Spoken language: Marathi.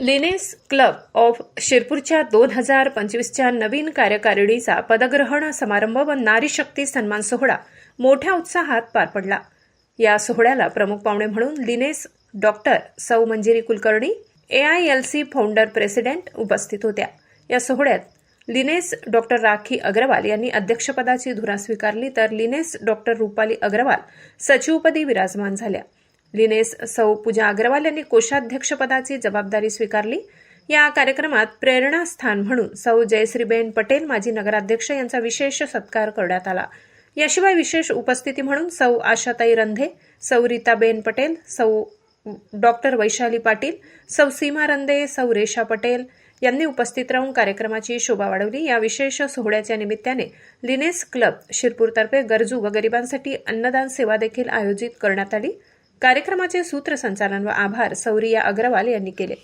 लिनेस क्लब ऑफ शिरपूरच्या दोन हजार पंचवीसच्या नवीन कार्यकारिणीचा पदग्रहण समारंभ व नारी शक्ती सन्मान सोहळा मोठ्या उत्साहात पार पडला. या सोहळ्याला प्रमुख पाहुणे म्हणून लिनेस डॉक्टर सौ Manjiri Kulkarni AILC founder president उपस्थित होत्या. या सोहळ्यात लिनेस डॉक्टर राखी अग्रवाल यांनी अध्यक्षपदाची धुरा स्वीकारली तर लिनेस डॉक्टर रुपाली अग्रवाल सचिवपदी विराजमान झाल्या. लिनेस सौ पूजा अग्रवाल यांनी कोषाध्यक्षपदाची जबाबदारी स्वीकारली. या कार्यक्रमात प्रेरणास्थान म्हणून सौ जयश्रीबेन पटेल माजी नगराध्यक्ष यांचा विशेष सत्कार करण्यात आला. याशिवाय विशेष उपस्थिती म्हणून सौ आशाताई रंधे सौ रीताबेन पटेल सौ डॉक्टर वैशाली पाटील सौ सीमा रंदे सौ रेशा पटेल यांनी उपस्थित राहून कार्यक्रमाची शोभा वाढवली. या विशेष सोहळ्याच्या निमित्ताने लिनेस क्लब शिरपूरतर्फे गरजू व गरिबांसाठी अन्नदान सेवा देखील आयोजित करण्यात आली. कार्यक्रमाचे सूत्रसंचालन व आभार सौरिया अग्रवाल यांनी केले.